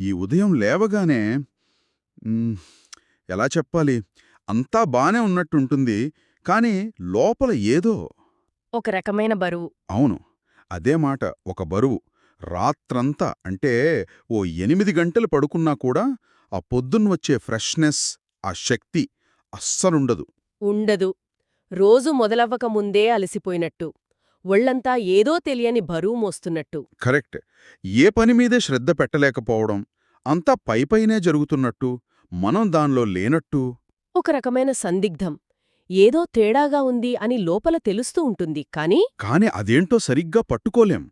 ఈ ఉదయం లేవగానే ఎలా చెప్పాలి? అంతా బానే ఉన్నట్టుంటుంది కానీ లోపల ఏదో ఒక రకమైన బరువు. అవును అదే మాట ఒక బరువు. రాత్రంతా అంటే ఓ ఎనిమిది గంటలు పడుకున్నా కూడా ఆ పొద్దున్నొచ్చే ఫ్రెష్నెస్ ఆ శక్తి అస్సలుండదు. ఉండదు. రోజు మొదలవ్వక ముందే అలసిపోయినట్టు. ఒళ్ళంతా ఏదో తెలియని బరువు మోస్తున్నట్టు. కరెక్ట్. ఏ పని మీదే శ్రద్ధ పెట్టలేకపోవడం అంతా పైపైనే జరుగుతున్నట్టు మనం దానిలో లేనట్టు. ఒక రకమైన సందిగ్ధం. ఏదో తేడాగా ఉంది అని లోపల తెలుస్తూ ఉంటుంది కాని కాని అదేంటో సరిగ్గా పట్టుకోలేం.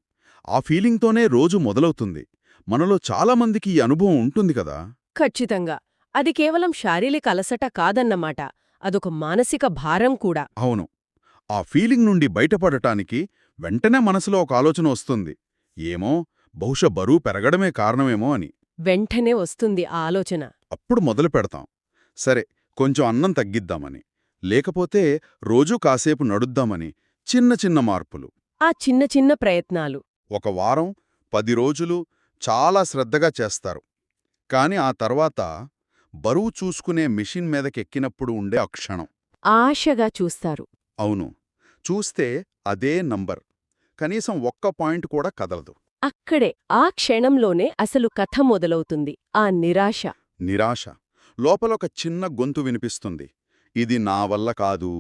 ఆ ఫీలింగ్తోనే రోజు మొదలవుతుంది. మనలో చాలామందికి ఈ అనుభవం ఉంటుంది కదా. ఖచ్చితంగా. అది కేవలం శారీరక అలసట కాదన్నమాట. అదొక మానసిక భారం కూడా. అవును. ఆ ఫీలింగ్ నుండి బయటపడటానికి వెంటనే మనసులో ఒక ఆలోచన వస్తుంది. ఏమో బహుశా బరువు పెరగడమే కారణమేమో అని. వెంటనే వస్తుంది ఆ ఆలోచన. అప్పుడు మొదలు పెడతాం. సరే కొంచెం అన్నం తగ్గిద్దామని లేకపోతే రోజూ కాసేపు నడుద్దామని చిన్న చిన్న మార్పులు. ఆ చిన్న చిన్న ప్రయత్నాలు. ఒక వారం పది రోజులు చాలా శ్రద్ధగా చేస్తారు. కాని ఆ తర్వాత బరువు చూసుకునే మిషన్ మీదకెక్కినప్పుడు ఉండే ఆ క్షణం. ఆశగా చూస్తారు. అవును. చూస్తే అదే నంబర్. కనీసం ఒక్క పాయింట్ కూడా కదలదు. అక్కడే ఆ క్షణంలోనే అసలు కథ మొదలవుతుంది. ఆ నిరాశ. నిరాశ. లోపల ఒక చిన్న గొంతు వినిపిస్తుంది. ఇది నా వల్ల కాదు.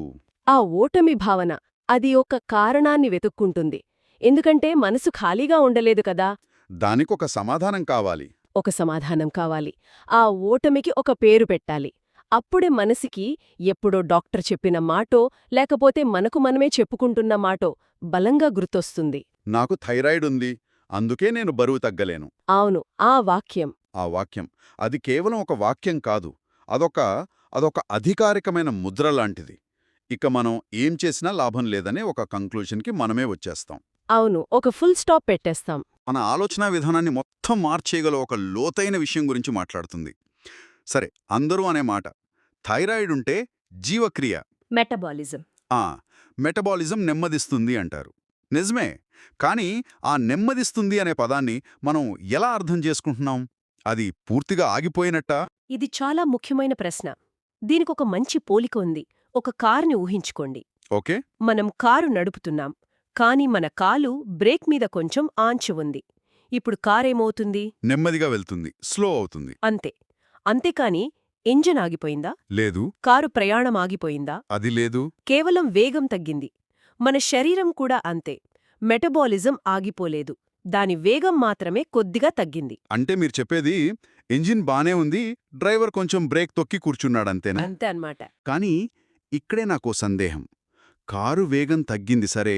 ఆ ఓటమి భావన. అది ఒక కారణాన్ని వెతుక్కుంటుంది. ఎందుకంటే మనసు ఖాళీగా ఉండలేదు కదా? దానికొక సమాధానం కావాలి. ఒక సమాధానం కావాలి. ఆ ఓటమికి ఒక పేరు పెట్టాలి. అప్పుడే మనసికి ఎప్పుడో డాక్టర్ చెప్పిన మాటో లేకపోతే మనకు మనమే చెప్పుకుంటున్న మాటో బలంగా గుర్తొస్తుంది. నాకు థైరాయిడ్ ఉంది అందుకే నేను బరువు తగ్గలేను. అవును ఆ వాక్యం. ఆ వాక్యం. అది కేవలం ఒక వాక్యం కాదు అదొక అదొక అధికారికమైన ముద్ర లాంటిది. ఇక మనం ఏం చేసినా లాభం లేదనే ఒక కంక్లూషన్కి మనమే వచ్చేస్తాం. అవును ఒక ఫుల్ స్టాప్ పెట్టేస్తాం. మన ఆలోచనా విధానాన్ని మొత్తం మార్చేయగల ఒక లోతైన విషయం గురించి మాట్లాడుతుంది. సరే అందరూ అనే మాట. థైరాయిడ్ ఉంటే జీవక్రియ. మెటబాలిజం. ఆ మెటబాలిజం నెమ్మదిస్తుంది అంటారు. నిజమే కానీ ఆ నెమ్మదిస్తుంది అనే పదాన్ని మనం ఎలా అర్థం చేసుకుంటున్నాం? అది పూర్తిగా ఆగిపోయినట్టా? ఇది చాలా ముఖ్యమైన ప్రశ్న. దీనికొక మంచి పోలిక ఉంది. ఒక కారుని ఊహించుకోండి. ఓకే. మనం కారు నడుపుతున్నాం కాని మన కాలు బ్రేక్ మీద కొంచెం ఆంచి ఉంది. ఇప్పుడు కారేమవుతుంది? నెమ్మదిగా వెళ్తుంది స్లో అవుతుంది. అంతే. అంతేకాని ఇంజన్ ఆగిపోయిందా? లేదు. కారు ప్రయాణం ఆగిపోయిందా? అది లేదు. కేవలం వేగం తగ్గింది. మన శరీరం కూడా అంతే. మెటబాలిజం ఆగిపోలేదు. దాని వేగం మాత్రమే కొద్దిగా తగ్గింది. అంటే మీరు చెప్పేది ఇంజిన్ బానే ఉంది డ్రైవర్ కొంచెం బ్రేక్ తొక్కి కూర్చున్నాడంతేనా అంతే అన్నమాట. కానీ ఇక్కడే నాకో సందేహం. కారు వేగం తగ్గింది సరే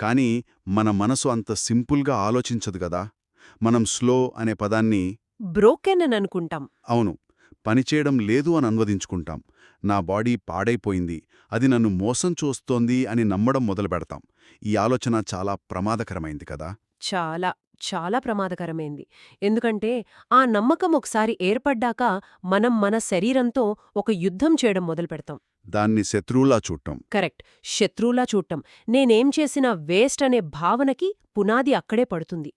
కానీ మన మనసు అంత సింపుల్గా ఆలోచించదు కదా. మనం స్లో అనే పదాన్ని బ్రోకెన్ అని అనుకుంటాం. అవును. పనిచేయడం లేదు అని అనువదించుకుంటాం. నా బాడీ పాడైపోయింది. అది నన్ను మోసం చూస్తోంది అని నమ్మడం మొదలుపెడతాం. ఈ ఆలోచన చాలా ప్రమాదకరమైంది కదా? చాలా చాలా ప్రమాదకరమైంది. ఎందుకంటే ఆ నమ్మకం ఒకసారి ఏర్పడ్డాక మనం మన శరీరంతో ఒక యుద్ధం చేయడం మొదలుపెడతాం. దాన్ని శత్రువులా చూడటం. కరెక్ట్. శత్రువులా చూడటం. నేనేం చేసినా వేస్ట్ అనే భావనకి పునాది అక్కడే పడుతుంది.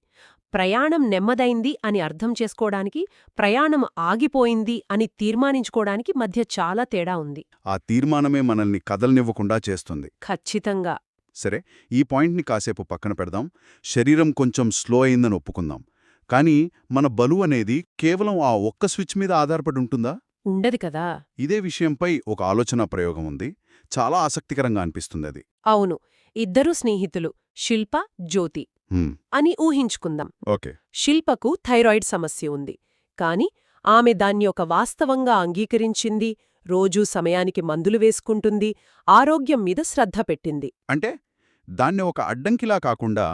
ప్రయాణం నెమ్మదైంది అని అర్థం చేసుకోవడానికి ప్రయాణం ఆగిపోయింది అని తీర్మానించుకోవడానికి మధ్య చాలా తేడా ఉంది. ఆ తీర్మానమే మనల్ని కదలనివ్వకుండా చేస్తుంది. ఖచ్చితంగా. సరే ఈ పాయింట్ని కాసేపు పక్కన పెడదాం. శరీరం కొంచెం స్లో అయిందని ఒప్పుకుందాం. కానీ మన బలువు అనేది కేవలం ఆ ఒక్క స్విచ్ మీద ఆధారపడి ఉంటుందా? ఉండదు కదా. ఇదే విషయంపై ఒక ఆలోచన ప్రయోగం ఉంది. చాలా ఆసక్తికరంగా అనిపిస్తుంది అది. అవును. ఇద్దరు స్నేహితులు శిల్ప జ్యోతి. అని ఊహించుకుందాం. ఓకే. శిల్పకు థైరాయిడ్ సమస్య ఉంది. కాని ఆమె దాన్ని ఒక వాస్తవంగా అంగీకరించింది రోజూ సమయానికి మందులు వేసుకుంటుంది ఆరోగ్యం మీద శ్రద్ధ పెట్టింది. అంటే దాన్ని ఒక అడ్డంకిలా కాకుండా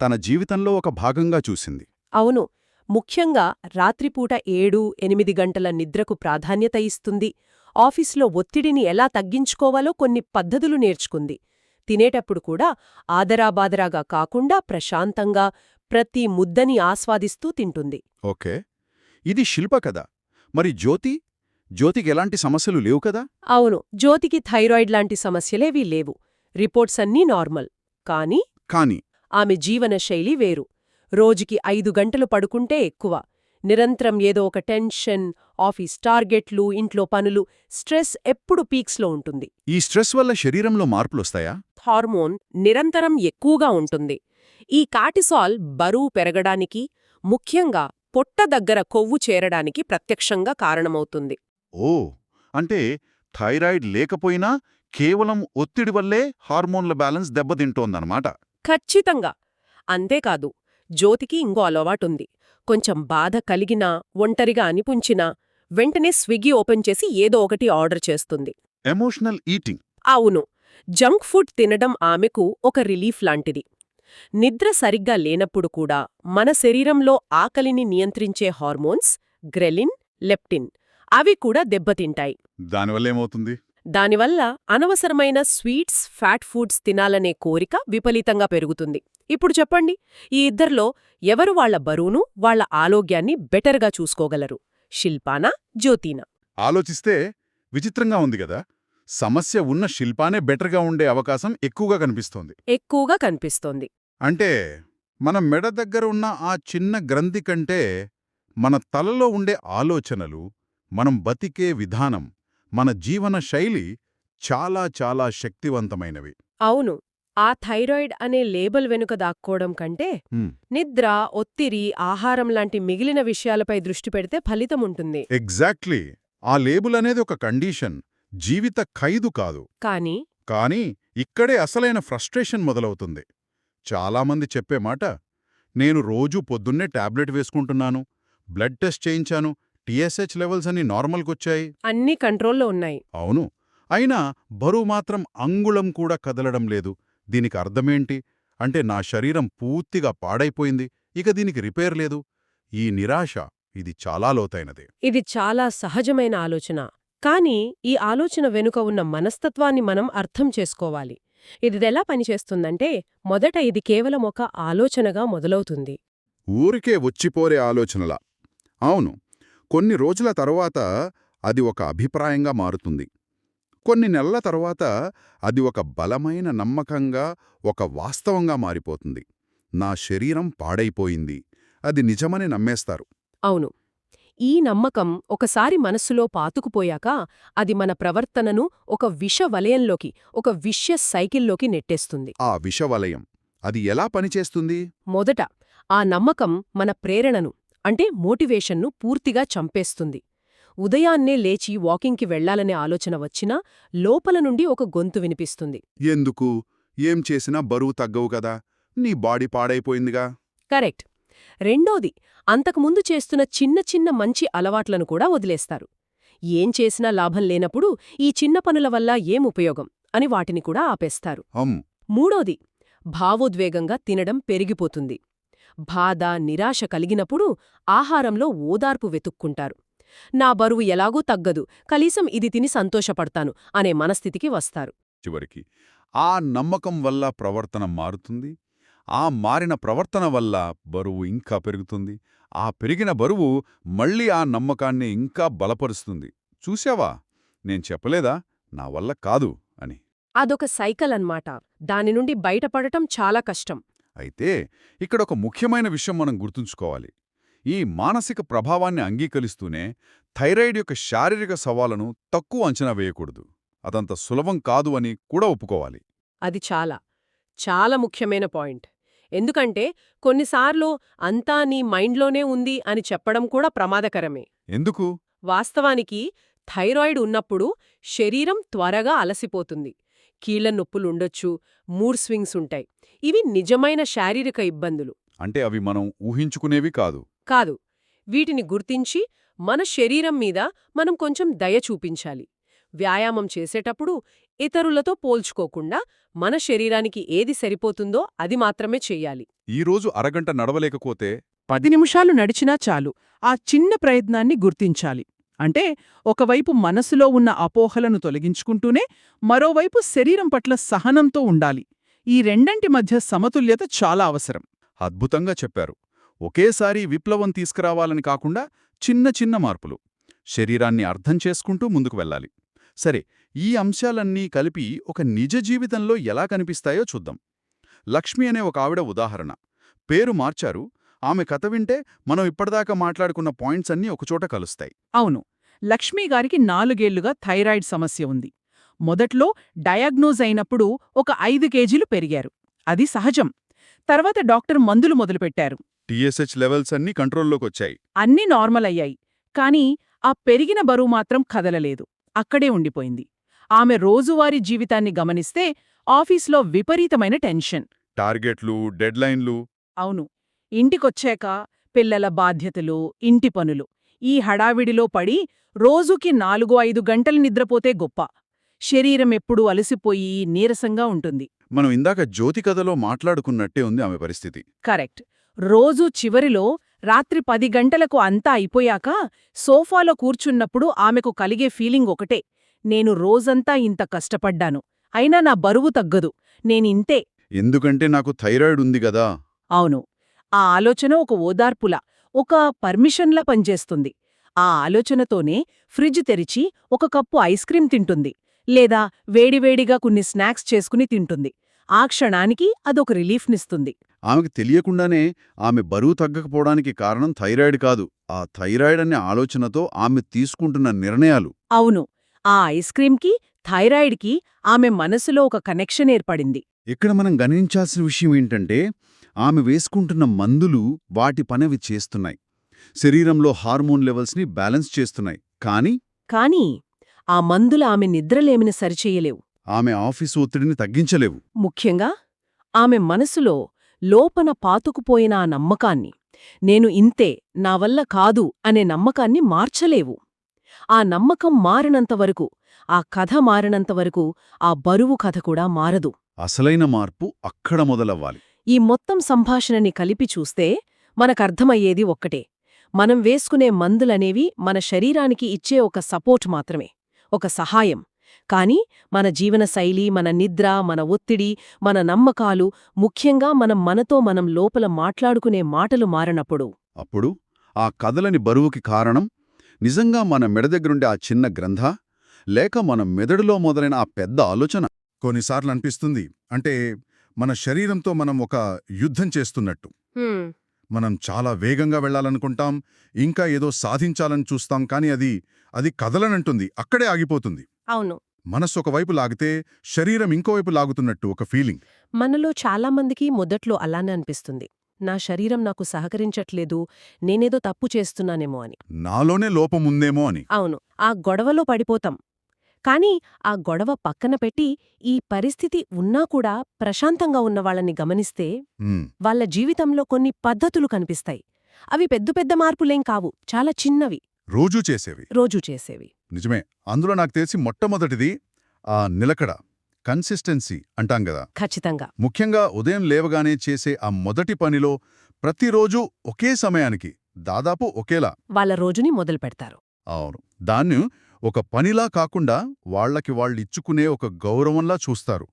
తన జీవితంలో ఒక భాగంగా చూసింది. అవును. ముఖ్యంగా రాత్రిపూట ఏడు ఎనిమిది గంటల నిద్రకు ప్రాధాన్యత ఇస్తుంది. ఆఫీసులో ఒత్తిడిని ఎలా తగ్గించుకోవాలో కొన్ని పద్ధతులు నేర్చుకుంది. తినేటప్పుడు కూడా ఆదరాబాదరాగా కాకుండా ప్రశాంతంగా ప్రతి ముద్దని ఆస్వాదిస్తూ తింటుంది. ఓకే. ఇది శిల్ప కదా మరి జ్యోతి? జ్యోతికి ఎలాంటి సమస్యలు లేవు కదా? అవును. జ్యోతికి థైరాయిడ్ లాంటి సమస్యలేవీ లేవు. రిపోర్ట్స్ అన్నీ నార్మల్. కానీ కాని ఆమె జీవనశైలి వేరు. రోజుకి ఐదు గంటలు పడుకుంటే ఎక్కువ. నిరంతరం ఏదో ఒక టెన్షన్ ఆఫీస్ టార్గెట్లు ఇంట్లో పనులు స్ట్రెస్ ఎప్పుడు పీక్స్లో ఉంటుంది. ఈ స్ట్రెస్ వల్ల శరీరంలో మార్పులొస్తాయా? హార్మోన్ నిరంతరం ఎక్కువగా ఉంటుంది. ఈ కార్టిసాల్ బరువు పెరగడానికి ముఖ్యంగా పొట్ట దగ్గర కొవ్వు చేరడానికి ప్రత్యక్షంగా కారణమవుతుంది. ఓ అంటే థైరాయిడ్ లేకపోయినా కేవలం ఒత్తిడి వల్లే హార్మోన్ల బ్యాలెన్స్ దెబ్బతింటోందన్నమాట. ఖచ్చితంగా. అంతేకాదు జ్యోతికి ఇంకో అలవాటుంది. కొంచెం బాధ కలిగినా ఒంటరిగా అనిపించినా వెంటనే స్విగ్గీ ఓపెన్ చేసి ఏదో ఒకటి ఆర్డర్ చేస్తుంది. Emotional eating. అవును. జంక్ ఫుడ్ తినడం ఆమెకు ఒక రిలీఫ్ లాంటిది. నిద్ర సరిగ్గా లేనప్పుడు కూడా మన శరీరంలో ఆకలిని నియంత్రించే హార్మోన్స్ గ్రెలిన్ లెప్టిన్ అవి కూడా దెబ్బతింటాయి. దానివల్ల ఏమవుతుంది దానివల్ల అనవసరమైన స్వీట్స్ ఫ్యాట్ ఫుడ్స్ తినాలనే కోరిక విపరీతంగా పెరుగుతుంది. ఇప్పుడు చెప్పండి ఈ ఇద్దర్లో ఎవరు వాళ్ళ బరువును వాళ్ళ ఆరోగ్యాన్ని బెటర్గా చూసుకోగలరు? శిల్పానా జ్యోతినా? ఆలోచిస్తే విచిత్రంగా ఉంది కదా? సమస్య ఉన్న శిల్పానే బెటర్గా ఉండే అవకాశం ఎక్కువగా కనిపిస్తోంది. ఎక్కువగా కనిపిస్తోంది. అంటే మన మెడ దగ్గర ఉన్న ఆ చిన్న గ్రంథి కంటే మన తలలో ఉండే ఆలోచనలు మనం బతికే విధానం మన జీవన శైలి చాలా చాలా శక్తివంతమైనవి. అవును. ఆ థైరాయిడ్ అనే లేబుల్ వెనుక దాక్కోవడం కంటే. నిద్ర ఒత్తిడి ఆహారం లాంటి మిగిలిన విషయాలపై దృష్టి పెడితే ఫలితముంటుంది ఎగ్జాక్ట్లీ. ఆ లేబుల్ అనేది ఒక కండీషన్. జీవిత ఖైదు కాదు. కానీ కానీ ఇక్కడే అసలైన ఫ్రస్ట్రేషన్ మొదలవుతుంది. చాలామంది చెప్పే మాట నేను రోజూ పొద్దున్నే టాబ్లెట్ వేసుకుంటున్నాను బ్లడ్ టెస్ట్ చేయించాను టీఎస్హెచ్ లెవెల్స్ అన్ని నార్మల్కొచ్చాయి. అన్నీ కంట్రోల్లో ఉన్నాయి. అవును. అయినా బరువు మాత్రం అంగుళం కూడా కదలడం లేదు. దీనికి అర్థమేంటి? అంటే నా శరీరం పూర్తిగా పాడైపోయింది. ఇక దీనికి రిపేర్ లేదు. ఈ నిరాశ ఇది చాలా లోతైనది. ఇది చాలా సహజమైన ఆలోచన. కానీ ఈ ఆలోచన వెనుక ఉన్న మనస్తత్వాన్ని మనం అర్థం చేసుకోవాలి. ఇదిదెలా పనిచేస్తుందంటే మొదట ఇది కేవలం ఒక ఆలోచనగా మొదలవుతుంది. ఊరికే వచ్చిపోరే ఆలోచనలా. అవును కొన్ని రోజుల తరువాత అది ఒక అభిప్రాయంగా మారుతుంది. కొన్ని నెలల తరువాత అది ఒక బలమైన నమ్మకంగా ఒక వాస్తవంగా మారిపోతుంది. నా శరీరం పాడైపోయింది. అది నిజమని నమ్మేస్తారు. అవును. ఈ నమ్మకం ఒకసారి మనస్సులో పాతుకుపోయాక అది మన ప్రవర్తనను ఒక విష వలయంలోకి ఒక విష్య సైకిల్లోకి నెట్టేస్తుంది. ఆ విషవలయం అది ఎలా పనిచేస్తుంది? మొదట ఆ నమ్మకం మన ప్రేరణను అంటే మోటివేషన్ను పూర్తిగా చంపేస్తుంది. ఉదయాన్నే లేచి వాకింగ్కి వెళ్ళాలనే ఆలోచన వచ్చినా లోపల నుండి ఒక గొంతు వినిపిస్తుంది. ఎందుకు? ఏం చేసినా బరువు తగ్గవు కదా. నీ బాడీ పాడైపోయిందిగా. కరెక్ట్. రెండోది అంతకుముందు చేస్తున్న చిన్న చిన్న మంచి అలవాట్లను కూడా వదిలేస్తారు. ఏం చేసినా లాభం లేనప్పుడు ఈ చిన్న పనుల వల్ల ఏం ఉపయోగం అని వాటిని కూడా ఆపేస్తారు. మూడోది భావోద్వేగంగా తినడం పెరిగిపోతుంది. బాధ నిరాశ కలిగినప్పుడు ఆహారంలో ఓదార్పు వెతుక్కుంటారు. నా బరువు ఎలాగూ తగ్గదు కనీసం ఇది తిని సంతోషపడతాను అనే మనస్థితికి వస్తారు. చివరికి ఆ నమ్మకం వల్ల ప్రవర్తన మారుతుంది? ఆ మారిన ప్రవర్తన వల్ల బరువు ఇంకా పెరుగుతుంది. ఆ పెరిగిన బరువు మళ్ళీ ఆ నమ్మకాన్ని ఇంకా బలపరుస్తుంది. చూశావా? నేను చెప్పలేదా? నా వల్ల కాదు అని. అదొక సైకిల్ అన్మాట దాని నుండి బయటపడటం చాలా కష్టం. అయితే ఇక్కడ ఒక ముఖ్యమైన విషయం మనం గుర్తుంచుకోవాలి. ఈ మానసిక ప్రభావాన్ని అంగీకరిస్తూనే థైరాయిడ్ యొక్క శారీరక సవాలను తక్కువ అంచనా వేయకూడదు. అదంత సులభం కాదు అని కూడా ఒప్పుకోవాలి. అది చాలా చాలా ముఖ్యమైన పాయింట్. ఎందుకంటే కొన్నిసార్లు అంతా నీ మైండ్లోనే ఉంది అని చెప్పడం కూడా ప్రమాదకరమే. ఎందుకు? వాస్తవానికి థైరాయిడ్ ఉన్నప్పుడు శరీరం త్వరగా అలసిపోతుంది. కీళ్ళ నొప్పులుండొచ్చు మూడ్ స్వింగ్స్ ఉంటాయి. ఇవి నిజమైన శారీరక ఇబ్బందులు. అంటే అవి మనం ఊహించుకునేవి కాదు. కాదు. వీటిని గుర్తించి మన శరీరం మీద మనం కొంచెం దయ చూపించాలి. వ్యాయామం చేసేటప్పుడు ఇతరులతో పోల్చుకోకుండా మన శరీరానికి ఏది సరిపోతుందో అది మాత్రమే చెయ్యాలి ఈరోజు అరగంట నడవలేకపోతే పది నిమిషాలు నడిచినా చాలు. ఆ చిన్న ప్రయత్నాన్ని గుర్తించాలి. అంటే ఒకవైపు మనసులో ఉన్న అపోహలను తొలగించుకుంటూనే మరోవైపు శరీరం పట్ల సహనంతో ఉండాలి. ఈ రెండంటి మధ్య సమతుల్యత చాలా అవసరం. అద్భుతంగా చెప్పారు. ఒకేసారి విప్లవం తీసుకురావాలని కాకుండా చిన్న చిన్న మార్పులు. శరీరాన్ని అర్థం చేసుకుంటూ ముందుకు వెళ్ళాలి. సరే ఈ అంశాలన్నీ కలిపి ఒక నిజ జీవితంలో ఎలా కనిపిస్తాయో చూద్దాం. లక్ష్మి అనే ఒక ఆవిడ ఉదాహరణ. పేరు మార్చారు. ఆమె కథ వింటే మనం ఇప్పటిదాకా మాట్లాడుకున్న పాయింట్స్ అన్నీ ఒకచోట కలుస్తాయి. అవును. లక్ష్మీ గారికి నాలుగేళ్ళుగా థైరాయిడ్ సమస్య ఉంది. మొదట్లో డయాగ్నోజ్ అయినప్పుడు ఒక ఐదు కేజీలు పెరిగారు. అది సహజం. తర్వాత డాక్టర్ మందులు మొదలుపెట్టారు. టీఎస్హెచ్ లెవెల్స్ అన్నీ కంట్రోల్లోకి వచ్చాయి అన్నీ నార్మల్ అయ్యాయి. కానీ ఆ పెరిగిన బరువు మాత్రం కదలలేదు. అక్కడే ఉండిపోయింది. ఆమె రోజువారీ జీవితాన్ని గమనిస్తే ఆఫీస్లో విపరీతమైన టెన్షన్. టార్గెట్లు డెడ్లైన్లు. అవును. ఇంటికొచ్చాక పిల్లల బాధ్యతలు ఇంటి పనులు. ఈ హడావిడిలో పడి రోజుకి నాలుగు ఐదు గంటలు నిద్రపోతే గొప్ప. శరీరం ఎప్పుడూ అలసిపోయి నీరసంగా ఉంటుంది. మనం ఇందాక జ్యోతి కథలో మాట్లాడుకున్నట్టే ఉంది ఆమె పరిస్థితి. కరెక్ట్. రోజు చివరిలో రాత్రి పది గంటలకు అంతా అయిపోయాక సోఫాలో కూర్చున్నప్పుడు ఆమెకు కలిగే ఫీలింగ్ ఒకటే. నేను రోజంతా ఇంత కష్టపడ్డాను. అయినా నా బరువు తగ్గదు. నేనింతే ఎందుకంటే నాకు థైరాయిడ్ ఉంది గదా అవును. ఆ ఆలోచన ఒక ఓదార్పులా ఒక పర్మిషన్లా పనిచేస్తుంది ఆ ఆలోచనతోనే ఫ్రిడ్జ్ తెరిచి ఒక కప్పు ఐస్ క్రీం తింటుంది. లేదా వేడివేడిగా కొన్ని స్నాక్స్ చేసుకుని తింటుంది. ఆ క్షణానికి అదొక రిలీఫ్నిస్తుంది. ఆమెకు తెలియకుండానే ఆమె బరువు తగ్గకపోవడానికి కారణం థైరాయిడ్ కాదు. ఆ థైరాయిడ్ అనే ఆలోచనతో ఆమె తీసుకుంటున్న నిర్ణయాలు. అవును. ఆ ఐస్ క్రీంకి థైరాయిడ్కి ఆమె మనసులో ఒక కనెక్షన్ ఏర్పడింది. ఇక్కడ మనం గమనించాల్సిన విషయం ఏంటంటే ఆమె వేసుకుంటున్న మందులు వాటి పనవి చేస్తున్నాయి. శరీరంలో హార్మోన్ లెవెల్స్ని బ్యాలెన్స్ చేస్తున్నాయి. కానీ కానీ ఆ మందులు ఆమె నిద్రలేమిని సరిచెయ్యలేవు ఆమె ఆఫీసు ఒత్తిడిని తగ్గించలేవు. ముఖ్యంగా ఆమె మనసులో లోపన పాతుకుపోయిన ఆ నమ్మకాన్ని నేను ఇంతే నా వల్ల కాదు అనే నమ్మకాన్ని మార్చలేవు. ఆ నమ్మకం మారినంతవరకు ఆ కథ మారినంతవరకు ఆ బరువు కథ కూడా మారదు. అసలైన మార్పు అక్కడ మొదలవ్వాలి. ఈ మొత్తం సంభాషణని కలిపి చూస్తే మనకర్థమయ్యేది ఒక్కటే. మనం వేసుకునే మందులనేవి మన శరీరానికి ఇచ్చే ఒక సపోర్ట్ మాత్రమే ఒక సహాయం. కాని మన జీవనశైలి మన నిద్ర మన ఒత్తిడి మన నమ్మకాలు ముఖ్యంగా మనం మనతో మనం లోపల మాట్లాడుకునే మాటలు మారనప్పుడు. అప్పుడు ఆ కథలని బరువుకి కారణం నిజంగా మన మెడ దగ్గరుండే ఆ చిన్న గ్రంథ లేక మన మెదడులో మొదలైన ఆ పెద్ద ఆలోచన. కొన్నిసార్లు అనిపిస్తుంది అంటే మన శరీరంతో మనం ఒక యుద్ధం చేస్తున్నట్టు. మనం చాలా వేగంగా వెళ్ళాలనుకుంటాం ఇంకా ఏదో సాధించాలని చూస్తాం కానీ అది అది కదలనంటుంది అక్కడే ఆగిపోతుంది. అవును. మనస్సు ఒకవైపు లాగితే శరీరం ఇంకోవైపు లాగుతున్నట్టు ఒక ఫీలింగ్. మనలో చాలామందికి మొదట్లో అలానే అనిపిస్తుంది. నా శరీరం నాకు సహకరించట్లేదు నేనేదో తప్పు చేస్తున్నానేమో అని. నాలోనే లోపం ఉందేమో అని. అవును ఆ గొడవలో పడిపోతాం. కాని ఆ గొడవ పక్కన పెట్టి ఈ పరిస్థితి ఉన్నా కూడా ప్రశాంతంగా ఉన్న వాళ్ళని గమనిస్తే వాళ్ళ జీవితంలో కొన్ని పద్ధతులు కనిపిస్తాయి. అవి పెద్ద పెద్ద మార్పులేం కావు చాలా చిన్నవి. రోజూ చేసేవి. రోజూ చేసేవి. నిజమే. అందులో నాకు తెలిసి మొట్టమొదటిది ఆ నిలకడ. కన్సిస్టెన్సీ అంటాం గదా. ఖచ్చితంగా. ముఖ్యంగా ఉదయం లేవగానే చేసే ఆ మొదటి పనిలో ప్రతిరోజు ఒకే సమయానికి దాదాపు ఒకేలా. వాళ్ళ రోజుని మొదలు పెడతారు. అవును. దాన్ని ఒక పనిలా కాకుండా వాళ్ళకి వాళ్ళిచ్చుకునే ఒక గౌరవంలా చూస్తారు.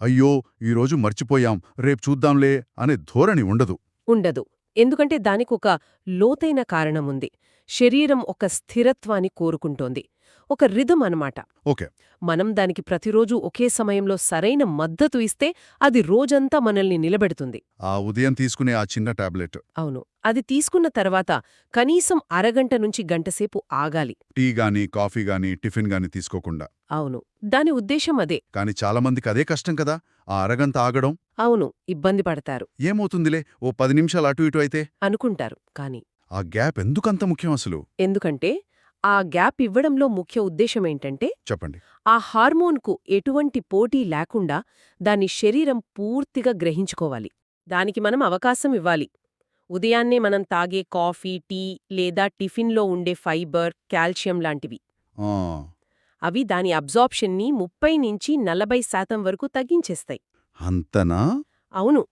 అయ్యో ఈరోజు మర్చిపోయాం రేపు చూద్దాంలే అనే ధోరణి ఉండదు. ఉండదు. ఎందుకంటే దానికొక లోతైన కారణముంది శరీరం ఒక స్థిరత్వాన్ని కోరుకుంటోంది. ఒక రిధం అనమాట ఓకే. మనం దానికి ప్రతిరోజు ఒకే సమయంలో సరైన మద్దతు ఇస్తే అది రోజంతా మనల్ని నిలబెడుతుంది. ఆ ఉదయం తీసుకునే ఆ చిన్న టాబ్లెట్. అవును. అది తీసుకున్న తర్వాత కనీసం అరగంట నుంచి గంటసేపు ఆగాలి. టీ గాని కాఫీ గాని టిఫిన్ గాని తీసుకోకుండా. అవును. దాని ఉద్దేశం అదే. కాని చాలామందికి అదే కష్టం కదా? ఆ అరగంత ఆగడం. అవును. ఇబ్బంది పడతారు. ఏమవుతుందిలే? ఓ పది నిమిషాలు అటు ఇటు అయితే. అనుకుంటారు. కాని ఆ గ్యాప్ ఎందుకంత ముఖ్యం అసలు? ఎందుకంటే ఆ గ్యాప్ ఇవ్వడంలో ముఖ్య ఉద్దేశమేంటంటే చెప్పండి. ఆ హార్మోన్కు ఎటువంటి పోటీ లేకుండా దాని శరీరం పూర్తిగా గ్రహించుకోవాలి. దానికి మనం అవకాశం ఇవ్వాలి. ఉదయాన్నే మనం తాగే కాఫీ టీ లేదా టిఫిన్లో ఉండే ఫైబర్ కాల్షియం లాంటివి. అవి దాని అబ్జార్ప్షన్ని ముప్పై నుంచి నలభై శాతం వరకు తగ్గించేస్తాయి. అంతనా? అవును.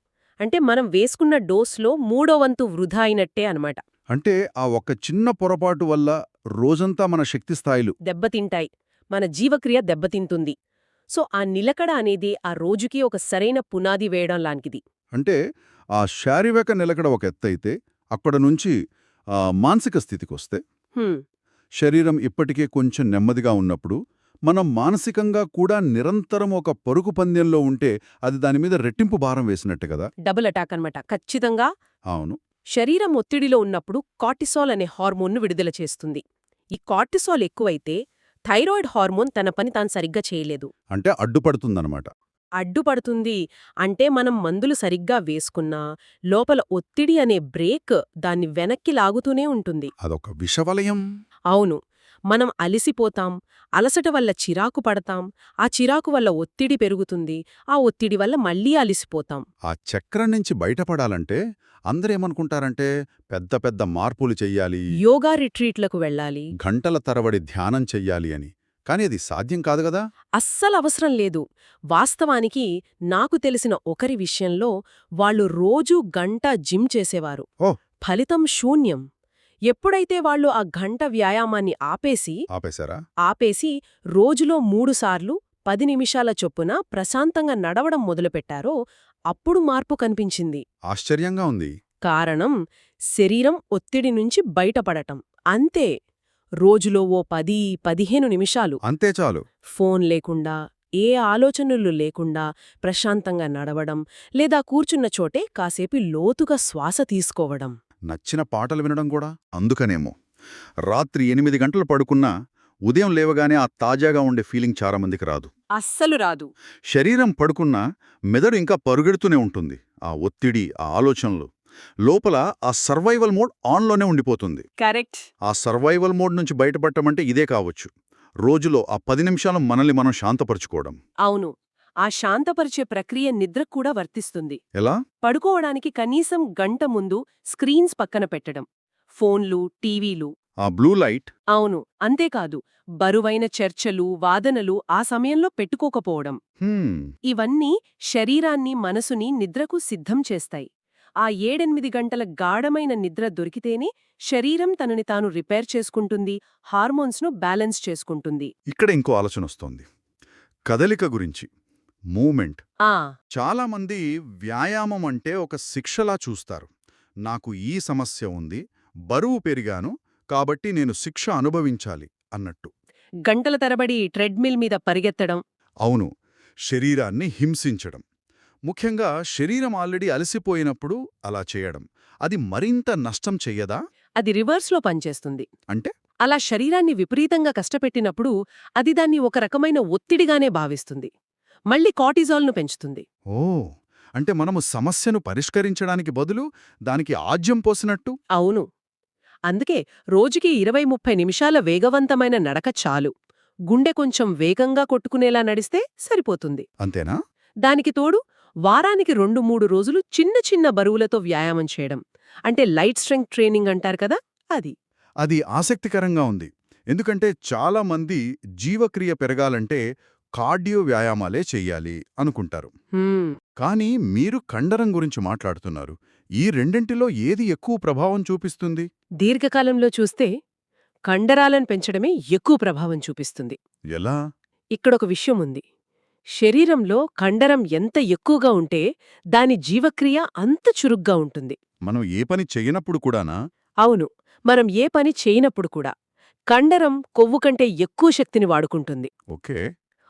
అంటే మనం వేసుకున్న డోస్లో మూడో వంతు వృధా అయినట్టే అనమాట అంటే ఆ ఒక్క చిన్న పొరపాటు వల్ల రోజంతా మన శక్తి స్థాయిలు దెబ్బతింటాయి. మన జీవక్రియ దెబ్బతింటుంది. సో ఆ నిలకడ అనేది ఆ రోజుకి ఒక సరైన పునాది వేయడం లాంటిది. అంటే ఆ శారీరక నిలకడ ఒక ఎత్తైతే అక్కడ నుంచి ఆ మానసిక స్థితికొస్తే శరీరం ఇప్పటికే కొంచెం నెమ్మదిగా ఉన్నప్పుడు మనం మానసికంగా కూడా నిరంతరం ఒక పరుగు పందెంలో ఉంటే అది దాని మీద రెట్టింపు భారం వేసినట్టు కదా? డబుల్ అటాక్ అనమాట ఖచ్చితంగా అవును. శరీరం ఒత్తిడిలో ఉన్నప్పుడు కార్టిసాల్ అనే హార్మోన్ను విడుదల చేస్తుంది. ఈ కార్టిసాల్ ఎక్కువైతే థైరాయిడ్ హార్మోన్ తన పని తాను సరిగ్గా చేయలేదు. అంటే అడ్డుపడుతుందన్నమాట. అడ్డుపడుతుంది. అంటే మనం మందులు సరిగ్గా వేసుకున్నా లోపల ఒత్తిడి అనే బ్రేక్ దాన్ని వెనక్కి లాగుతూనే ఉంటుంది. అదొక విషవలయం. అవును. మనం అలిసిపోతాం అలసట వల్ల చిరాకు పడతాం ఆ చిరాకు వల్ల ఒత్తిడి పెరుగుతుంది ఆ ఒత్తిడి వల్ల మళ్ళీ అలిసిపోతాం. ఆ చక్రం నుంచి బయటపడాలంటే అందరేమనుకుంటారంటే పెద్ద పెద్ద మార్పులు చెయ్యాలి. యోగా రిట్రీట్లకు వెళ్ళాలి. గంటల తరబడి ధ్యానం చెయ్యాలి అని. కానీ అది సాధ్యం కాదు గదా అస్సలు అవసరం లేదు. వాస్తవానికి నాకు తెలిసిన ఒకరి విషయంలో వాళ్ళు రోజూ గంట జిమ్ చేసేవారు. ఫలితం శూన్యం. ఎప్పుడైతే వాళ్ళు ఆ గంట వ్యాయామాన్ని ఆపేసి ఆపేశారా? ఆపేసి రోజులో మూడుసార్లు పది నిమిషాల చొప్పున ప్రశాంతంగా నడవడం మొదలుపెట్టారో అప్పుడు మార్పు కనిపించింది. ఆశ్చర్యంగా ఉంది. కారణం శరీరం ఒత్తిడి నుంచి బయటపడటం. అంతే. రోజులో ఓ పది పదిహేను నిమిషాలు. అంతే చాలు. ఫోన్ లేకుండా ఏ ఆలోచనలు లేకుండా ప్రశాంతంగా నడవడం లేదా కూర్చున్న చోటే కాసేపు లోతుగా శ్వాస తీసుకోవడం. నచ్చిన పాటలు వినడం కూడా అందుకనేమో. రాత్రి ఎనిమిది గంటలు పడుకున్నా ఉదయం లేవగానే ఆ తాజాగా ఉండే ఫీలింగ్ చాలామందికి రాదు. అస్సలు రాదు. శరీరం పడుకున్నా మెదడు ఇంకా పరుగెడుతూనే ఉంటుంది. ఆ ఒత్తిడి ఆ ఆలోచనలు లోపల ఆ సర్వైవల్ మోడ్ ఆన్లోనే ఉండిపోతుంది. కరెక్ట్. ఆ సర్వైవల్ మోడ్ నుంచి బయటపడటమంటే ఇదే కావచ్చు. రోజులో ఆ పది నిమిషాలు మనల్ని మనం శాంతపరుచుకోవడం. అవును. ఆ శాంతపరిచే ప్రక్రియ నిద్రకు కూడా వర్తిస్తుంది. ఎలా? పడుకోవడానికి కనీసం గంట ముందు స్క్రీన్స్ పక్కన పెట్టడం. ఫోన్లు టీవీలు. ఆ బ్లూ లైట్? అవును అంతేకాదు బరువైన చర్చలు వాదనలు ఆ సమయంలో పెట్టుకోకపోవడం. ఇవన్నీ శరీరాన్ని మనసుని నిద్రకు సిద్ధం చేస్తాయి. ఆ ఏడెనిమిది గంటల గాఢమైన నిద్ర దొరికితేనే శరీరం తనని తాను రిపేర్ చేసుకుంటుంది హార్మోన్స్ను బ్యాలెన్స్ చేసుకుంటుంది. ఇక్కడ ఇంకో ఆలోచన వస్తోంది కదలిక గురించి. మూమెంట్. ఆ. చాలామంది వ్యాయామం అంటే ఒక శిక్షలా చూస్తారు. నాకు ఈ సమస్య ఉంది బరువు పెరిగాను కాబట్టి నేను శిక్ష అనుభవించాలి అన్నట్టు. గంటల తరబడి ట్రెడ్మిల్ మీద పరిగెత్తడం. అవును శరీరాన్ని హింసించడం. ముఖ్యంగా శరీరం ఆల్రెడీ అలసిపోయినప్పుడు అలా చేయడం. అది మరింత నష్టం చెయ్యదా? అది రివర్స్లో పనిచేస్తుంది. అంటే? అలా శరీరాన్ని విపరీతంగా కష్టపెట్టినప్పుడు అది దాన్ని ఒక రకమైన ఒత్తిడిగానే భావిస్తుంది. మళ్ళీ కార్టిజాల్ను పెంచుతుంది. ఓ అంటే మనము సమస్యను పరిష్కరించడానికి బదులు దానికి ఆజ్యం పోసినట్టు? అవును. అందుకే రోజుకి ఇరవై ముప్పై నిమిషాల వేగవంతమైన నడక చాలు. గుండె కొంచెం వేగంగా కొట్టుకునేలా నడిస్తే సరిపోతుంది. అంతేనా? దానికి తోడు వారానికి రెండు మూడు రోజులు చిన్న చిన్న బరువులతో వ్యాయామం చేయడం. అంటే లైట్ స్ట్రెంగ్త్ ట్రైనింగ్ అంటారు కదా అది. అది ఆసక్తికరంగా ఉంది. ఎందుకంటే చాలా మంది జీవక్రియ పెరగాలంటే కార్డియో వ్యాయామాలే చెయ్యాలి అనుకుంటారు. కానీ మీరు కండరం గురించి మాట్లాడుతున్నారు. ఈ రెండింటిలో ఏది ఎక్కువ ప్రభావం చూపిస్తుంది? దీర్ఘకాలంలో చూస్తే కండరాలను పెంచడమే ఎక్కువ ప్రభావం చూపిస్తుంది. ఎలా? ఇక్కడొక విషయం ఉంది. శరీరంలో కండరం ఎంత ఎక్కువగా ఉంటే దాని జీవక్రియ అంత చురుగ్గా ఉంటుంది. మనం ఏ పని చెయ్యనప్పుడు కూడానా? అవును. మనం ఏ పని చేయనప్పుడు కూడా కండరం కొవ్వు కంటే ఎక్కువ శక్తిని వాడుకుంటుంది. ఓకే.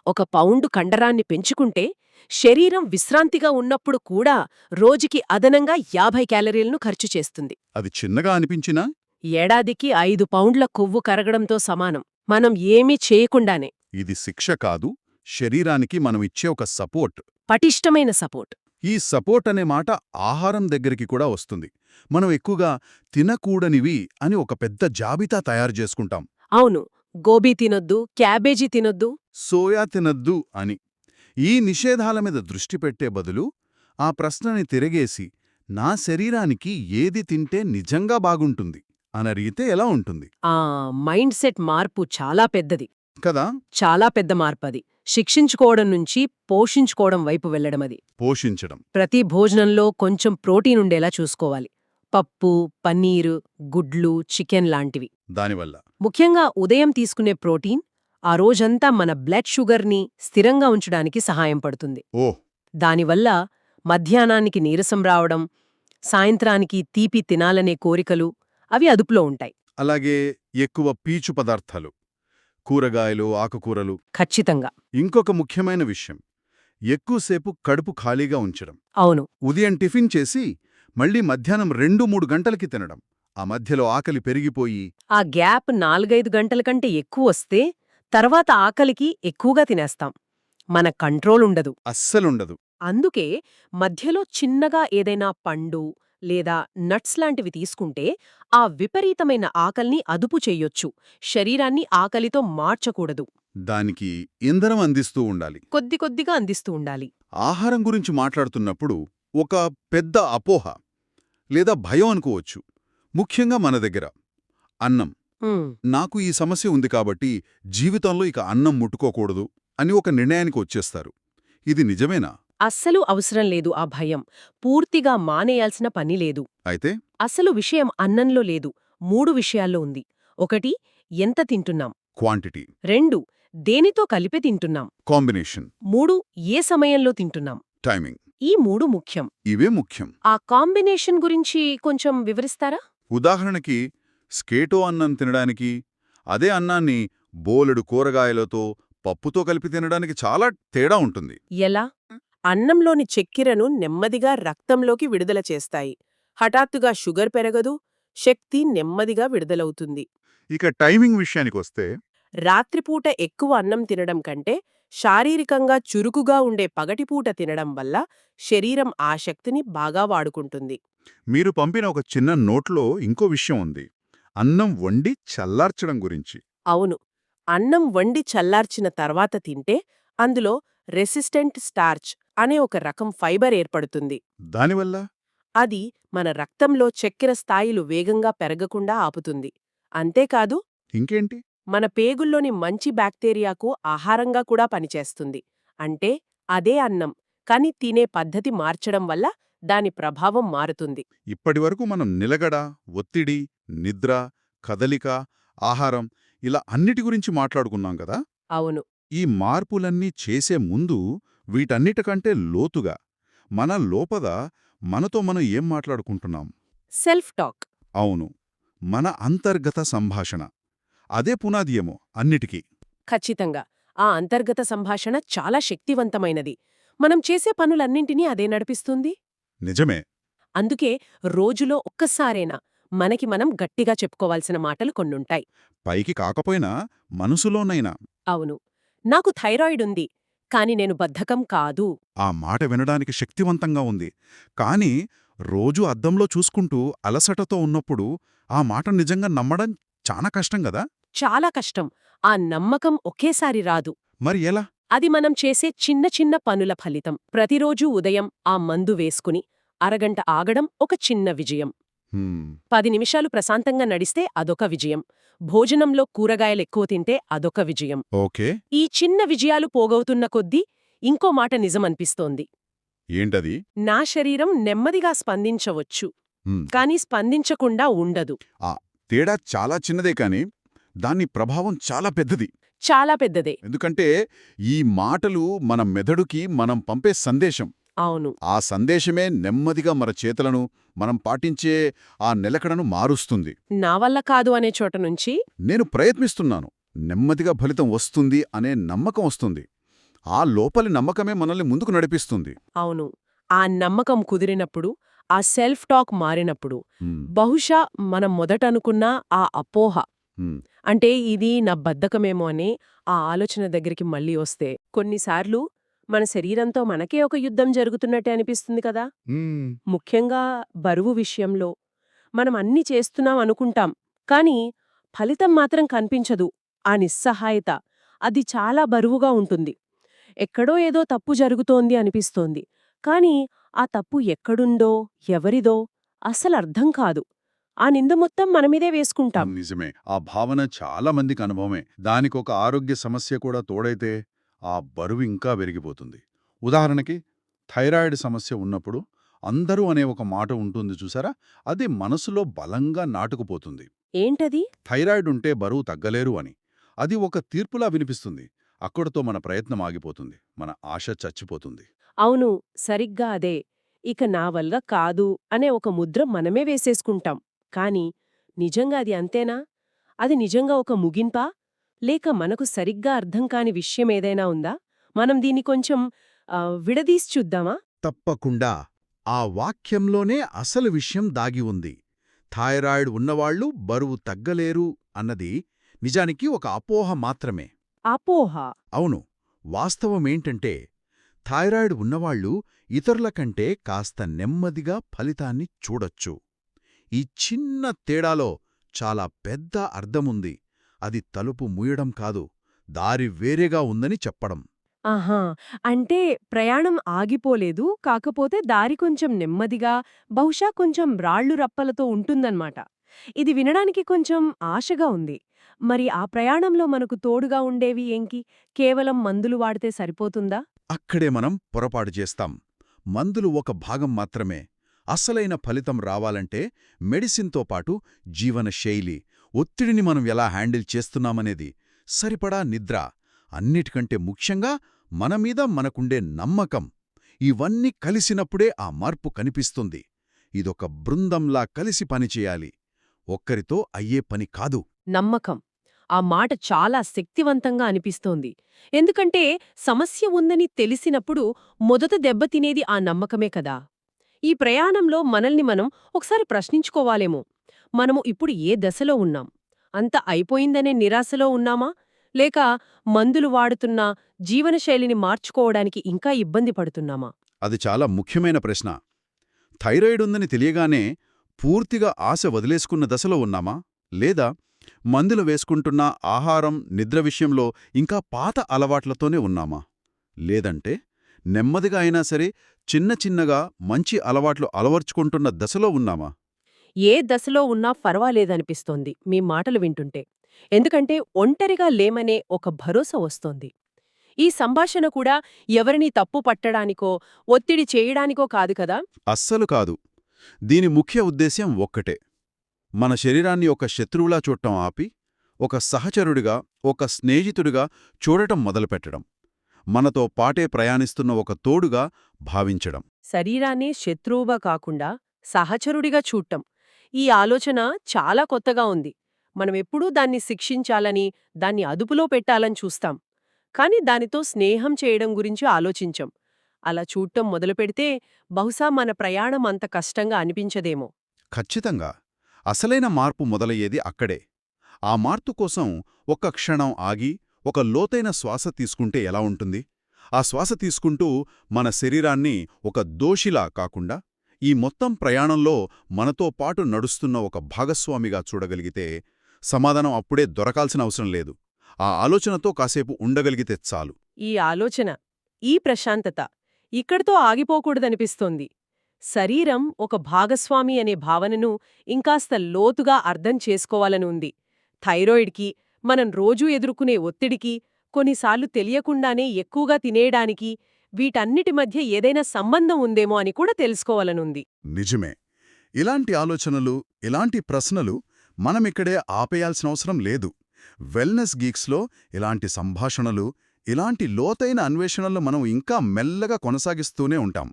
ఒక పౌండు కండరాన్ని పెంచుకుంటే శరీరం విశ్రాంతిగా ఉన్నప్పుడు కూడా రోజుకి అదనంగా యాభై క్యాలరీలను ఖర్చు చేస్తుంది. అది చిన్నగా అనిపించినా? ఏడాదికి ఐదు పౌండ్ల కొవ్వు కరగడంతో సమానం. మనం ఏమీ చేయకుండానే. ఇది శిక్ష కాదు శరీరానికి మనం ఇచ్చే ఒక సపోర్ట్. పటిష్టమైన సపోర్ట్. ఈ సపోర్ట్ అనే మాట ఆహారం దగ్గరికి కూడా వస్తుంది. మనం ఎక్కువగా తినకూడనివి అని ఒక పెద్ద జాబితా తయారు చేసుకుంటాం. అవును గోబీ తినొద్దు క్యాబేజీ తినొద్దు. సోయా తినద్దు అని. ఈ నిషేధాల మీద దృష్టి పెట్టే బదులు ఆ ప్రశ్నని తిరగేసి నా శరీరానికి ఏది తింటే నిజంగా బాగుంటుంది అని అడిగితే ఎలా ఉంటుంది? ఆ మైండ్ సెట్ మార్పు చాలా పెద్దది. కదా? చాలా పెద్ద మార్పది. శిక్షించుకోవడం నుంచి పోషించుకోవడం వైపు వెళ్ళడమది పోషించడం. ప్రతి భోజనంలో కొంచెం ప్రోటీన్ ఉండేలా చూసుకోవాలి. పప్పు పన్నీరు గుడ్లు చికెన్ లాంటివి. దానివల్ల. ముఖ్యంగా ఉదయం తీసుకునే ప్రోటీన్ ఆ రోజంతా మన బ్లడ్ షుగర్ని స్థిరంగా ఉంచడానికి సహాయం పడుతుంది. ఓ! దానివల్ల మధ్యాహ్నానికి నీరసం రావడం సాయంత్రానికి తీపి తినాలనే కోరికలు అవి అదుపులో ఉంటాయి. అలాగే ఎక్కువ పీచు పదార్థాలు కూరగాయలు ఆకుకూరలు. ఖచ్చితంగా. ఇంకొక ముఖ్యమైన విషయం ఎక్కువసేపు కడుపు ఖాళీగా ఉంచడం. అవును. ఉదయం టిఫిన్ చేసి మళ్ళీ మధ్యాహ్నం రెండు మూడు గంటలకి తినడం. ఆ మధ్యలో ఆకలి పెరిగిపోయి ఆ గ్యాప్ నాలుగైదు గంటల కంటే ఎక్కువ వస్తే తర్వాత ఆకలికి ఎక్కువగా తినేస్తాం. మన కంట్రోల్ ఉండదు అస్సలుండదు. అందుకే మధ్యలో చిన్నగా ఏదైనా పండు లేదా నట్స్ లాంటివి తీసుకుంటే ఆ విపరీతమైన ఆకల్ని అదుపు చెయ్యొచ్చు శరీరాన్ని ఆకలితో మార్చకూడదు. దానికి ఇంధనం అందిస్తూ ఉండాలి. కొద్ది కొద్దిగా అందిస్తూ ఉండాలి. ఆహారం గురించి మాట్లాడుతున్నప్పుడు ఒక పెద్ద అపోహ లేదా భయం అనుకోవచ్చు. ముఖ్యంగా మన దగ్గర అన్నం. నాకు ఈ సమస్య ఉంది కాబట్టి జీవితంలో ఇక అన్నం ముట్టుకోకూడదు అని ఒక నిర్ణయానికి వచ్చేస్తారు. ఇది నిజమేనా? అస్సలు అవసరం లేదు ఆ భయం. పూర్తిగా మానేయాల్సిన పని లేదు. అయితే? అసలు విషయం అన్నంలో లేదు. మూడు విషయాల్లో ఉంది. ఒకటి ఎంత తింటున్నాం? క్వాంటిటీ. రెండు దేనితో కలిపి తింటున్నాం? కాంబినేషన్. మూడు ఏ సమయంలో తింటున్నాం? టైమింగ్. ఈ మూడు ముఖ్యం. ఇవే ముఖ్యం. ఆ కాంబినేషన్ గురించి కొంచెం వివరిస్తారా? ఉదాహరణకి స్కేటో అన్నం తినడానికి అదే అన్నాన్ని బోలెడు కూరగాయలతో పప్పుతో కలిపి తినడానికి చాలా తేడా ఉంటుంది. ఎలా? అన్నంలోని చక్కెరను నెమ్మదిగా రక్తంలోకి విడుదల చేస్తాయి. హఠాత్తుగా షుగర్ పెరగదు శక్తి నెమ్మదిగా విడుదలవుతుంది. ఇక టైమింగ్ విషయానికొస్తే రాత్రిపూట ఎక్కువ అన్నం తినడం కంటే శారీరకంగా చురుకుగా ఉండే పగటిపూట తినడం వల్ల శరీరం ఆ శక్తిని బాగా వాడుకుంటుంది. మీరు పంపిన ఒక చిన్న నోట్లో ఇంకో విషయం ఉంది. అన్నం వండి చల్లార్చడం గురించి. అవును. అన్నం వండి చల్లార్చిన తర్వాత తింటే అందులో రెసిస్టెంట్ స్టార్చ్ అనే ఒక రకం ఫైబర్ ఏర్పడుతుంది. దానివల్ల? అది మన రక్తంలో చక్కెర స్థాయిలు వేగంగా పెరగకుండా ఆపుతుంది. అంతేకాదు ఇంకేంటి? మన పేగుల్లోని మంచి బ్యాక్టీరియాకు ఆహారంగా కూడా పనిచేస్తుంది. అంటే అదే అన్నం కాని తినే పద్ధతి మార్చడం వల్ల దాని ప్రభావం మారుతుంది. ఇప్పటివరకు మనం నిలగడ ఒత్తిడి నిద్ర కదలిక ఆహారం ఇలా అన్నిటి గురించి మాట్లాడుకున్నాం కదా? అవును. ఈ మార్పులన్నీ చేసే ముందు వీటన్నిటికంటే లోతుగా మన లోపద మనతో మనం ఏం మాట్లాడుకుంటున్నాం? Self talk. అవును. మన అంతర్గత సంభాషణ. అదే పునాది ఏమో అన్నిటికీ. ఖచ్చితంగా. ఆ అంతర్గత సంభాషణ చాలా శక్తివంతమైనది. మనం చేసే పనులన్నింటినీ అదే నడిపిస్తుంది? నిజమే. అందుకే రోజులో ఒక్కసారైనా మనకి మనం గట్టిగా చెప్పుకోవాల్సిన మాటలు కొన్నుంటాయి. పైకి కాకపోయినా మనసులోనైనా. అవును. నాకు థైరాయిడ్ ఉంది కాని నేను బద్ధకం కాదు. ఆ మాట వినడానికి శక్తివంతంగా ఉంది. కాని రోజూ అద్దంలో చూసుకుంటూ అలసటతో ఉన్నప్పుడు ఆ మాట నిజంగా నమ్మడం చాలా కష్టం కదా? చాలా కష్టం. ఆ నమ్మకం ఒకేసారి రాదు. మరి ఎలా? అది మనం చేసే చిన్న చిన్న పనుల ఫలితం. ప్రతిరోజూ ఉదయం ఆ మందు వేసుకుని అరగంట ఆగడం ఒక చిన్న విజయం. పది నిమిషాలు ప్రశాంతంగా నడిస్తే అదొక విజయం. భోజనంలో కూరగాయలెక్కువ తింటే అదొక విజయం. ఓకే. ఈ చిన్న విజయాలు పోగవుతున్న కొద్దీ ఇంకో మాట నిజమనిపిస్తోంది. ఏంటది? నా శరీరం నెమ్మదిగా స్పందించవచ్చు. కాని స్పందించకుండా ఉండదు. తేడా చాలా చిన్నదే కాని దాని ప్రభావం చాలా పెద్దది. చాలా పెద్దదే. ఎందుకంటే ఈ మాటలు మన మెదడుకి మనం పంపే సందేశం. అవును. ఆ సందేశమే నెమ్మదిగా మన చేతలను మనం పాటించే ఆ నిలకడను మారుస్తుంది. నా వల్ల కాదు అనే చోట నుంచి నేను ప్రయత్నిస్తున్నాను. నెమ్మదిగా ఫలితం వస్తుంది అనే నమ్మకం వస్తుంది. ఆ లోపలి నమ్మకమే మనల్ని ముందుకు నడిపిస్తుంది. అవును. ఆ నమ్మకం కుదిరినప్పుడు ఆ సెల్ఫ్ టాక్ మారినప్పుడు బహుశా మనం మొదటనుకున్న ఆ అపోహ అంటే ఇది నా బద్ధకమేమో అని ఆ ఆలోచన దగ్గరికి మళ్ళీ వస్తే కొన్నిసార్లు మన శరీరంతో మనకే ఒక యుద్ధం జరుగుతున్నట్టే అనిపిస్తుంది కదా. ముఖ్యంగా బరువు విషయంలో. మనం అన్ని చేస్తున్నాం అనుకుంటాం. కానీ ఫలితం మాత్రం కనిపించదు. ఆ నిస్సహాయత. అది చాలా బరువుగా ఉంటుంది. ఎక్కడో ఏదో తప్పు జరుగుతోంది అనిపిస్తోంది. కానీ ఆ తప్పు ఎక్కడుందో ఎవరిదో అసలు అర్థం కాదు. ఆ నింద మొత్తం మనమీదే వేసుకుంటాం. నిజమే. ఆ భావన చాలా మందికి అనుభవమే. దానికొక ఆరోగ్య సమస్య కూడా తోడైతే ఆ బరువు ఇంకా పెరిగిపోతుంది. ఉదాహరణకి థైరాయిడ్ సమస్య ఉన్నప్పుడు అందరూ అనే ఒక మాట ఉంటుంది చూసారా? అది మనసులో బలంగా నాటుకుపోతుంది. ఏంటది? థైరాయిడ్ ఉంటే బరువు తగ్గలేరు అని. అది ఒక తీర్పులా వినిపిస్తుంది. అక్కడితో మన ప్రయత్నం ఆగిపోతుంది. మన ఆశ చచ్చిపోతుంది. అవును. సరిగ్గా అదే. ఇక నా వల్ల కాదు అనే ఒక ముద్ర మనమే వేసేసుకుంటాం. కాని నిజంగా అది అంతేనా? అది నిజంగా ఒక ముగింపా? లేక మనకు సరిగ్గా అర్థం కాని విషయం ఏదైనా ఉందా? మనం దీన్ని కొంచెం విడదీసి చూద్దామా? తప్పకుండా. ఆ వాక్యంలోనే అసలు విషయం దాగి ఉంది. థైరాయిడ్ ఉన్నవాళ్ళు బరువు తగ్గలేరు అన్నది నిజానికి ఒక అపోహ మాత్రమే. అపోహ? అవును. వాస్తవమేంటంటే థైరాయిడ్ ఉన్నవాళ్ళు ఇతరుల కంటే కాస్త నెమ్మదిగా ఫలితాన్ని చూడొచ్చు. ఈ చిన్న తేడాలో చాలా పెద్ద అర్థముంది. అది తలుపు మూయడం కాదు దారి వేరేగా ఉందని చెప్పడం. ఆహా! అంటే ప్రయాణం ఆగిపోలేదు కాకపోతే దారి కొంచెం నెమ్మదిగా బహుశా కొంచెం రాళ్ళు రప్పలతో ఉంటుందన్నమాట. ఇది వినడానికి కొంచెం ఆశగా ఉంది. మరి ఆ ప్రయాణంలో మనకు తోడుగా ఉండేవి ఏంకి? కేవలం మందులు వాడితే సరిపోతుందా? అక్కడే మనం పొరపాటు చేస్తాం. మందులు ఒక భాగం మాత్రమే. అసలైన ఫలితం రావాలంటే మెడిసిన్తో పాటు జీవనశైలి ఒత్తిడిని మనం ఎలా హ్యాండిల్ చేస్తున్నామనేది సరిపడా నిద్ర. అన్నిటికంటే ముఖ్యంగా మనమీద మనకుండే నమ్మకం. ఇవన్నీ కలిసినప్పుడే ఆ మార్పు కనిపిస్తుంది. ఇదొక బృందంలా కలిసి పనిచేయాలి. ఒక్కరితో అయ్యే పని కాదు. నమ్మకం. ఆ మాట చాలా శక్తివంతంగా అనిపిస్తోంది. ఎందుకంటే సమస్య ఉందని తెలిసినప్పుడు మొదట దెబ్బతినేది ఆ నమ్మకమే కదా. ఈ ప్రయాణంలో మనల్ని మనం ఒకసారి ప్రశ్నించుకోవాలేమో. మనము ఇప్పుడు ఏ దశలో ఉన్నాం? అంత అయిపోయిందనే నిరాశలో ఉన్నామా? లేక మందులు వాడుతున్నా జీవనశైలిని మార్చుకోవడానికి ఇంకా ఇబ్బంది పడుతున్నామా? అది చాలా ముఖ్యమైన ప్రశ్న. థైరాయిడ్ ఉందని తెలియగానే పూర్తిగా ఆశ వదిలేసుకున్న దశలో ఉన్నామా? లేదా మందులు వేసుకుంటున్న ఆహారం నిద్ర విషయంలో ఇంకా పాత అలవాట్లతోనే ఉన్నామా? లేదంటే నెమ్మదిగా అయినా సరే చిన్న చిన్నగా మంచి అలవాట్లు అలవర్చుకుంటున్న దశలో ఉన్నామా? ఏ దశలో ఉన్నా పర్వాలేదనిపిస్తోంది మీ మాటలు వింటుంటే. ఎందుకంటే ఒంటరిగా లేమనే ఒక భరోసా వస్తోంది. ఈ సంభాషణ కూడా ఎవరినీ తప్పు పట్టడానికో ఒత్తిడి చేయడానికో కాదు కదా? అస్సలు కాదు. దీని ముఖ్య ఉద్దేశ్యం ఒక్కటే. మన శరీరాన్ని ఒక శత్రువులా చూడటం ఆపి ఒక సహచరుడిగా ఒక స్నేహితుడిగా చూడటం మొదలుపెట్టడం. మనతో పాటే ప్రయాణిస్తున్న ఒక తోడుగా భావించడం. శరీరాన్ని శత్రువుగా కాకుండా సహచరుడిగా చూడటం. ఈ ఆలోచన చాలా కొత్తగా ఉంది. మనమెప్పుడూ దాన్ని శిక్షించాలని దాన్ని అదుపులో పెట్టాలని చూస్తాం. కాని దానితో స్నేహం చేయడం గురించి ఆలోచించం. అలా చూడటం మొదలుపెడితే బహుశా మన ప్రయాణం అంత కష్టంగా అనిపించదేమో. ఖచ్చితంగా. అసలైన మార్పు మొదలయ్యేది అక్కడే. ఆ మార్పు కోసం ఒక్క క్షణం ఆగి ఒక లోతైన శ్వాస తీసుకుంటే ఎలా ఉంటుంది? ఆ శ్వాస తీసుకుంటూ మన శరీరాన్ని ఒక దోషిలా కాకుండా ఈ మొత్తం ప్రయాణంలో మనతో పాటు నడుస్తున్న ఒక భాగస్వామిగా చూడగలిగితే సమాధానం అప్పుడే దొరకాల్సిన అవసరం లేదు. ఆ ఆలోచనతో కాసేపు ఉండగలిగితే చాలు. ఈ ఆలోచన ఈ ప్రశాంతత ఇక్కడితో ఆగిపోకూడదనిపిస్తోంది. శరీరం ఒక భాగస్వామి అనే భావనను ఇంకాస్త లోతుగా అర్థం చేసుకోవాలని ఉంది. థైరాయిడ్కి మనం రోజూ ఎదుర్కొనే ఒత్తిడికి కొన్నిసార్లు తెలియకుండానే ఎక్కువగా తినేయడానికి వీటన్నిటి మధ్య ఏదైనా సంబంధం ఉందేమో అని కూడా తెలుసుకోవాలనుంది. నిజమే. ఇలాంటి ఆలోచనలు ఇలాంటి ప్రశ్నలు మనమిక్కడే ఆపేయాల్సిన అవసరం లేదు. వెల్నెస్ గీక్స్లో ఇలాంటి సంభాషణలు ఇలాంటి లోతైన అన్వేషణలు మనం ఇంకా మెల్లగా కొనసాగిస్తూనే ఉంటాం.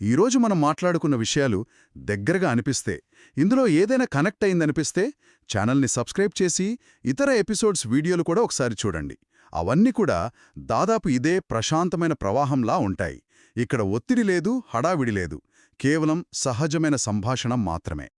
ఈరోజు మనం మాట్లాడుకున్న విషయాలు దగ్గరగా అనిపిస్తే ఇందులో ఏదైనా కనెక్ట్ అయిందనిపిస్తే ఛానల్ని సబ్స్క్రైబ్ చేసి ఇతర ఎపిసోడ్స్ వీడియోలు కూడా ఒకసారి చూడండి. అవన్నీ కూడా దాదాపు ఇదే ప్రశాంతమైన ప్రవాహంలా ఉంటాయి. ఇక్కడ ఒత్తిడి లేదు హడావిడి లేదు. కేవలం సహజమైన సంభాషణ మాత్రమే.